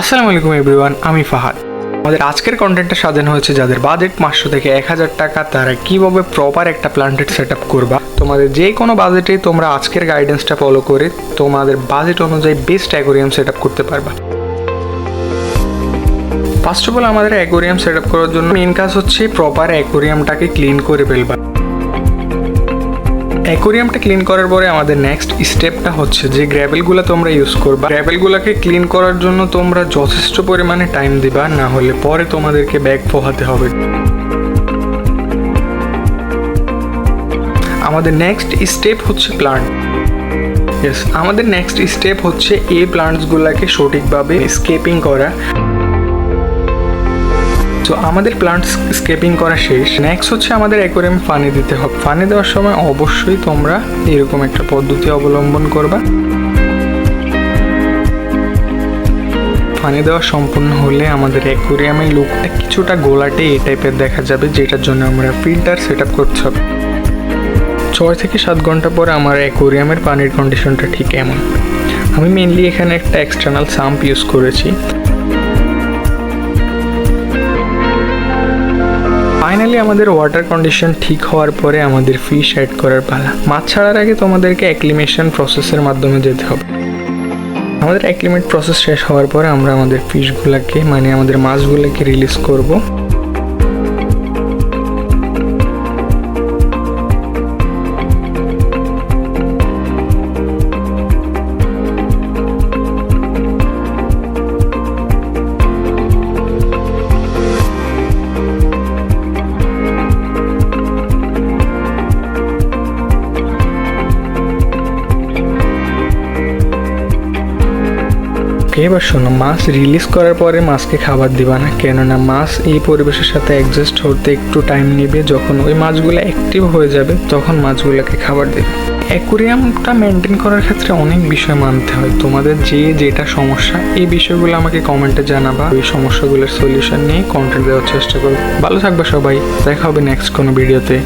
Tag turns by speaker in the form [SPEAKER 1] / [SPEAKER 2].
[SPEAKER 1] আসসালামু আলাইকুম এভরিওয়ান, আমি ফাহাদ। আমাদের আজকের কন্টেন্টটা সাজানো হয়েছে যাদের বাজেট পাঁচশো থেকে এক হাজার টাকা, তারা কীভাবে প্রপার একটা প্ল্যান্টেড সেট আপ করবা? তোমাদের যে কোনো বাজেটে তোমরা আজকের গাইডেন্সটা ফলো করে তোমাদের বাজেট অনুযায়ী বেস্ট অ্যাকোরিয়াম সেট আপ করতে পারবা। ফার্স্ট অফ অল আমাদের অ্যাকোরিয়াম সেট আপ করার জন্য মেন কাজ হচ্ছে প্রপার অ্যাকোরিয়ামটাকে ক্লিন করে ফেলবা। অ্যাকোরিয়ামটা ক্লিন করার পরে আমাদের নেক্সট স্টেপটা হচ্ছে যে গ্র্যাভেলগুলো তোমরা ইউজ করবা। গ্র্যাভেলগুলোকে ক্লিন করার জন্য তোমরা যথেষ্ট পরিমাণে টাইম দিবা, না হলে পরে তোমাদেরকে ব্যাগ পোহাতে হবে। আমাদের নেক্সট স্টেপ হচ্ছে প্লান্ট আমাদের নেক্সট স্টেপ হচ্ছে এই প্লান্টসগুলোকে সঠিকভাবে স্কেপিং করা। তো আমাদের প্লান্ট স্কেপিং করা শেষ। নেক্সট হচ্ছে আমাদের অ্যাকোরিয়াম পানি দিতে হবে। পানি দেওয়ার সময় অবশ্যই তোমরা এরকম একটা পদ্ধতি অবলম্বন করবা। পানি দেওয়া সম্পূর্ণ হলে আমাদের অ্যাকোরিয়ামের লুকটা কিছুটা গোলাটে এই টাইপের দেখা যাবে, যেটার জন্য আমরা ফিল্টার সেট আপ করতে হবে। ছয় থেকে সাত ঘণ্টা পরে আমার অ্যাকোরিয়ামের পানির কন্ডিশনটা ঠিক এমন। আমি মেনলি এখানে একটা এক্সটার্নাল সাম্প ইউজ করেছি। ফাইনালি আমাদের ওয়াটার কন্ডিশন ঠিক হওয়ার পরে আমাদের ফিশ অ্যাড করার পালা। মাছ ছাড়ার আগে তোমাদেরকে অ্যাক্লিমেশন প্রসেসের মাধ্যমে যেতে হবে। আমাদের অ্যাক্লিমেট প্রসেস শেষ হওয়ার পরে আমরা আমাদের ফিশগুলোকে মানে আমাদের মাছগুলোকে রিলিজ করব। এবার শোনো, মাছ রিলিজ করার পরে মাছকে খাবার দিবা না। কেননা মাছ এই পরিবেশের সাথে অ্যাডজাস্ট হতে একটু টাইম নেবে। যখন ওই মাছগুলো অ্যাক্টিভ হয়ে যাবে, তখন মাছগুলোকে খাবার দেবে। অ্যাকুরিয়ামটা মেনটেন করার ক্ষেত্রে অনেক বিষয় মানতে হয়। তোমাদের যে যেটা সমস্যা, এই বিষয়গুলো আমাকে কমেন্টে জানাবা। ওই সমস্যাগুলোর সলিউশন নিয়ে কন্টেন্ট দেওয়ার চেষ্টা করব ভালো থাকবে সবাই। দেখা হবে নেক্সট কোনো ভিডিওতে